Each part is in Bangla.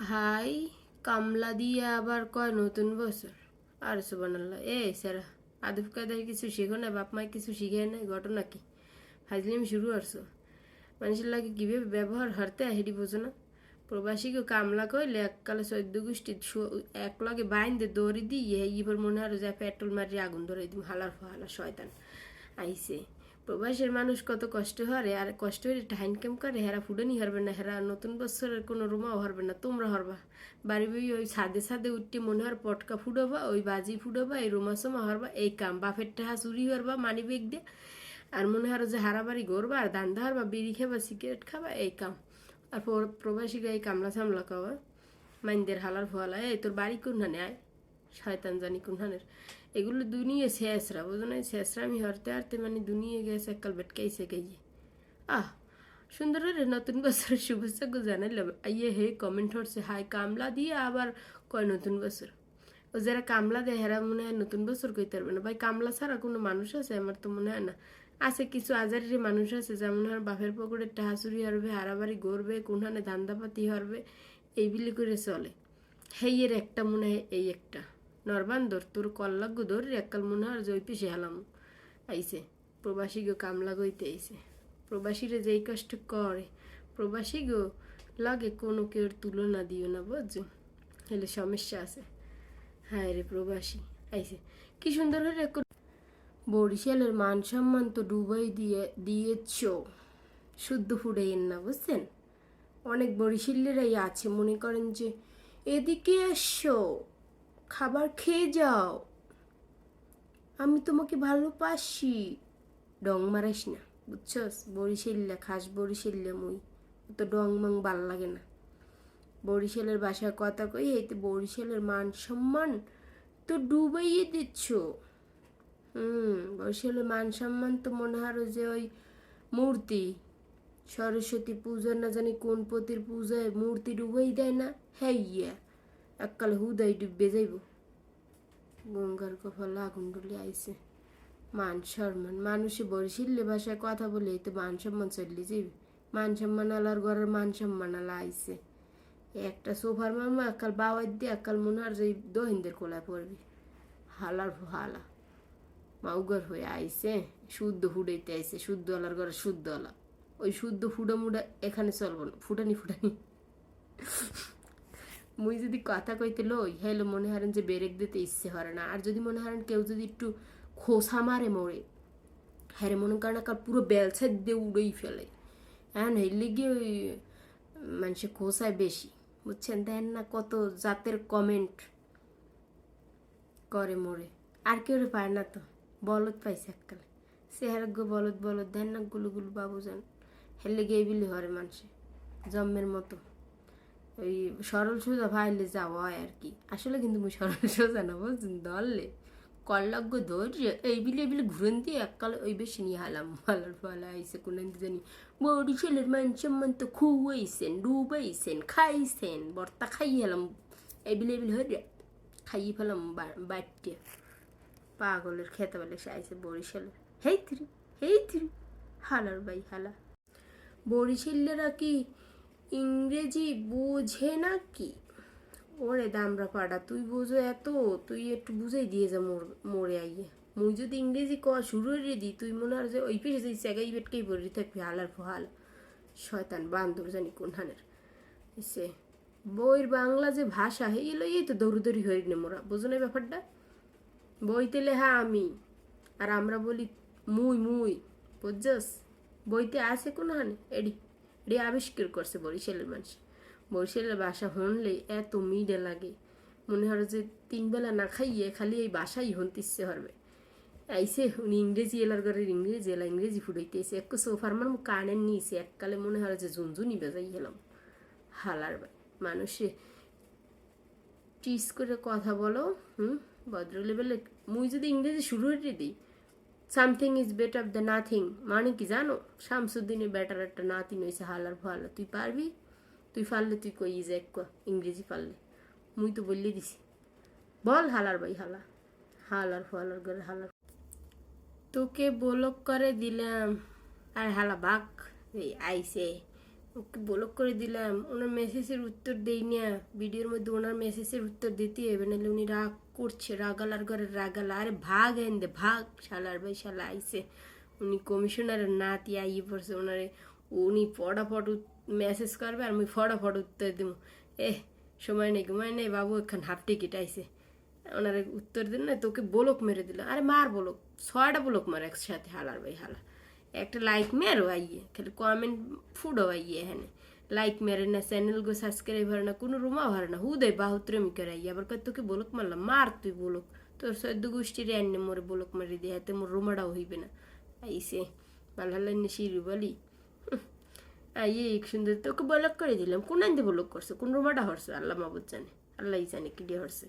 হাই, কামলা দিয়ে আবার কয় নতুন বছর? আর সুবানাল্লাহ এ স্যারা আদব কাদের কিছু শিখো না বাপ মায় কিছু শিখে নাই, ঘটনা কি? ফাজলিম শুরু করছ? মানুষের লাগে কীভাবে ব্যবহার হারতে হেডি বোঝো না। প্রবাসীকে কামলা কইলে এককালে চৈদ্দ গোষ্ঠী এক লগে বাইন্দে দৌড়ি দিয়ে ইবার মনে হয় যায় পেট্রোল মারি আগুন ধরে দিম হালার ফালা শয়তান। আইসে। প্রবাসের মানুষ কত কষ্ট হরে, আর কষ্ট হলে টাইম কেম করে, হেরা ফুডেনি হারবে না, হেরা নতুন বছরের কোনো রুমাও হারবে না, তোমরা হরবা। বাড়ি বই ওই ছাদে ছাদে উঠতে মনে হয় পটকা ফুডবা ওই বাজি ফুডবা এই রুমা সমা হরবা, এই কাম বাপের টাহা চুরি হরবা, মানি বেগ দিয়ে। আর মনে হয় যে হারাবাড়ি গড়বা আর দান্দা হারবা, বিড়ি খাবা সিগারেট খাবা এই কাম। আর প্র- প্রবাসীকে এই কামলা সামলা খাওয়া মাইন্দের হালার ফোয়ালা এই তোর বাড়ি কোনখানে? আয়। শয়তান জানি কোনখানের এগুলো দুনিয়ে শেষরা, বুঝো না শেষরা আমি হরতে হারতে মানে দুনিয়ে গেছে, এককাল বেটকাইছে গেয়ে আহ, সুন্দর রে, নতুন বছরের শুভেচ্ছা গো জানাইলাম আইয়ে হে কমেন্ট হচ্ছে হাই কামলা দিয়ে আবার কয় নতুন বছর? ও যারা কামলা দেয়, হেরা মনে হয় নতুন বছর কইতে পারবে না। ভাই, কামলা ছাড়া কোনো মানুষ আছে? আমার তো মনে হয় না। আছে কিছু আজারের মানুষ আছে, যেমন হয় বাপের পকেটে টাহাচুরি হারবে, হারাবাড়ি গড়বে কোনখানে ধান্দাপাতি হারবে এইগুলি করে চলে। হেইয়ের একটা মনে হয় এই একটা। নরবান্দর তোর কল্লাগ্য ধরে এককাল মনে হয় জয় পিসে হালাম আইসে প্রবাসী গো কামলা গইতে আইসে প্রবাসীরা যেই কষ্ট করে প্রবাসী গো লাগে কোনো কেউর তুলনা দিও না বুঝছ? হলে সমস্যা আছে। হ্যাঁ রে প্রবাসী আইসে কি সুন্দর রেকর্ড বরিশালের মান সম্মান তো ডুবাই দিয়ে, দিয়েছ। শুদ্ধ ফুটাইয়েন না বুঝছেন? অনেক বরিশালেরাই আছে মনে করেন যে, এদিকে এসো। খাবার খেয়ে যাও। আমি তোমাকে ভালোবাসি। ডং মারাইস না, বুঝছস? বরিশাল্লা খাস বরিশাল্লা মুই। তো ডং মং ভালো লাগে না। বরিশালের বাসায় কথা কই, এই তো বরিশালের মান সম্মান তো ডুবাইয়ে দিচ্ছ। হুম, বরিশালের মান সম্মান তো মনে হয় যে ওই মূর্তি। সরস্বতী পূজা না জানি কোন পতির পূজায় মূর্তি ডুবাই দেয় না। হ্যাঁ ইয়া এককালে হুদাই ডুববে যাইব। গঙ্গার কপালে আগুন ডুলে আইছে। মান সম্মান, মানুষে বরিশিল্লে ভাষায় কথা বলে এই তো মান সম্মান চললে যাইবে। মান সম্মান আলার ঘরের মান সম্মান আলা আইছে। একটা সোফার মামা একাল বাওয়ার দিয়ে একাল মনে হয় যে দহিনদের কোলায় পড়বে। হালার হালা। মাউগর হয়ে আইছে, শুদ্ধ ফুটাইতে আইছে, শুদ্ধ আলার ঘরে শুদ্ধ আলা। ওই শুদ্ধ ফুডা মুডা এখানে চলবো না, ফুটানি ফুটানি। মুই যদি কথা কইতে লই হেলো মনে হারেন যে বেরেক দিতে ইচ্ছে হরে না। আর যদি মনে হারেন কেউ যদি একটু খোসা মারে মরে হ্যাঁ রে, মনে করেন একাল পুরো বেলসাই দিয়ে উড়েই ফেলে। হ্যাঁ হেললে গিয়ে ওই, মানুষের খোসায় বেশি। বুঝছেন? দেন না কত জাতের কমেন্ট করে মরে। আর কেউ পায় না তো। বলদ পাইছে এককালে। চেহারা গো বলদ বলদ দেন না গুলু গুলু বাবু যান। হেলে গিয়ে বিলি হরে মানুষে, জম্মের মতো। ওই সরল সোজা ভাইলে যাওয়া হয় আর কি। আসলে কিন্তু মুই সরল সোজা না, বুঝছেন? দললে কল্লাগ্য ধৈর্য এই বিলে বিলে ঘুরেন দিয়ে এককালে ওই বেশি নিয়ে হালাম। হালার ফালা আইসে কোন জানি। বরিশালের মান সম্মান তো খুয়াইছেন ডুবাইছেন খাইছেন, বর্তা খাই হেলাম। এই বিলে বিলে হয়ে খাইয়ে ফেলাম বাড়তে। পাগলের খেতে বলে সে আইসে বরিশালের হেই থ্রি হেই থ্রি হালার বাই হালা। বরিশালেরা কি ইংরেজি বোঝে না কি? ওরে দামরা পাড়া, তুই বোঝো এত, তুই একটু বুঝাই দিয়ে যা মোর আইয়ে। মুই যদি ইংরেজি ক শুরু করে দিই, তুই মনে হয় যে ওই পেশে যাই জায়গায় বেটকেই পড়ি থাকবি হালার ফহাল। শয়তান, বান্দর জানি কোন হানের সে বইয়ের বাংলা যে ভাষা এই এলো, এই তো দৌড়দৌড়ি হয়ে নে মোরা। বোঝো না ব্যাপারটা? বইতে লেহা আমি, আর আমরা বলি মুই মুই। বুঝছস? বইতে আছে কোন হানে এডি। এডি আবিষ্কার করছে বরিশালের মানুষ। বরিশালের বাসা হনলে এত মিডে লাগে। মনে হয় যে তিনবেলা না খাইয়ে খালি এই বাসাই হনতে ইচ্ছে হবে আইসে উনি ইংরেজি এলার ঘরের ইংরেজি এলা ইংরেজি ফুটাইতে এসে এক সোফার মান কানের নিয়েছে এককালে মনে হয় যে ঝুনঝুনি বেজাই গেলাম হালার মানুষে টিস করে কথা বলো, হুম? ভদ্র লেভেলে মুই যদি ইংরেজি শুরু হয়ে দিই something is better the nothing মানে কি জানো? শামসুদ্দিনের বেটার একটা নাতিন হয়েছে হালার ভালো তুই পারবি? তুই পারলে তুই কই ইজ এক ইংরেজি পারলে মুই তো বললে দিছি। বল হালার ভাই, হালা। হালার ফালার করে হালার। তোকে বলক করে দিলাম। আর হালা বাঘ এই আইসে ওকে ব্লক করে দিলাম। ওনার মেসেজের উত্তর দেই না। ভিডিওর মধ্যে ওনার মেসেজের উত্তর দিতে হবে, নাহলে উনি রাগ করছে, রাগালার ঘরে রাগালা। আরে ভাগ হেন দে ভাগ। শালার ভাই, শালা আইসে উনি কমিশনারের নাতি আইয়ে পড়ছে ওনারে উনি ফটাফট মেসেজ করবে আর আমি ফটাফট উত্তর দেবো এ সময় নেই সময় নেই, বাবু এখান হাফ টিকিট আইসে ওনারে উত্তর দিন না, তোকে বলক মেরে দিল। আরে মার বলক, ছয়টা বলক মার একসাথে, হালার ভাই, হালা। একটা লাইক মেরো আইয়ে, খালি কমেন্ট ফুডো আইয়ে হ্যানে লাইক মেরে না চ্যানেল গো সাবস্ক্রাইব হারে না কোনো রুমা হারে না হুদে বাহুত্রেমি করে আইয়ে আবার কয় তোকে বলক মারলাম মার তুই বলক তোর সদ্য গোষ্ঠীর এনে মোরে বলক মারি দিয়ে হাতে মোর রুমাটাও হইবে না আইসে ভালো হলে শিরু বলি আইয়ে সুন্দর তোকে বলক করে দিলাম কোন আনতে বলক করছে কোন রুমাটা হরছে আল্লাহ মাবুদ জানে আল্লাহ জানে কি দিয়ে হরছে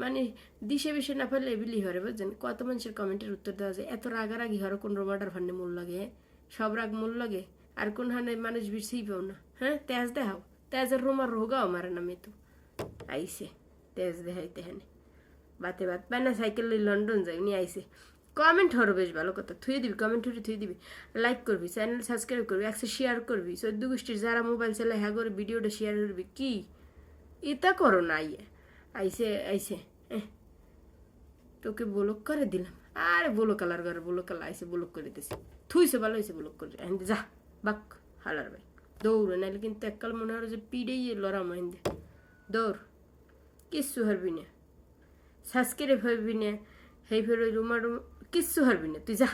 মানে দিশে বিষে না ফেলে বিলি হরে বুঝছেন কত মানুষের কমেন্টের উত্তর দেওয়া যায় এত রাগারাগি হরে কোন রোমাটার ফান্ডে মূল লাগে? সব রাগ মূল লাগে আর কোন হানে মানুষ বিরছেই পাও না হ্যাঁ? তেজ দেখাও। তেজের রোমার রোগাও মারে না মেতু। আইসে তেজ দেখাইতে হানে। বাতে বাত পায় না সাইকেল লন্ডন যাই, উনি আইসে কমেন্ট হরো বেশ ভালো কথা। থুয়ে দিবি, কমেন্ট হরে থুয়ে দিবি। লাইক করবি, চ্যানেল সাবস্ক্রাইব করবি, একশো শেয়ার করবি। চোদ্দ গোষ্ঠীর যারা মোবাইল চালায় হ্যাঁ করে ভিডিওটা শেয়ার করবি। কি? এটা করো না, আইয়ে। আইসে আইসে তোকে ব্লক করে দিলাম। আরে বলো কালার ঘরে বলো কালার আইসে ব্লক করে দিছি। থুইছে, ভালো হয়েছে ব্লক করে। যা। বাক হালার ভাই দৌড়ে নাহলে কিন্তু এককাল মনে হয় যে পিড়েই লড়া এনদে দৌড় কিচ্ছু হারবি না সাসকেরে ভাববি না হেই ফের ওই রুমা রুম কিচ্ছু হারবি না তুই যা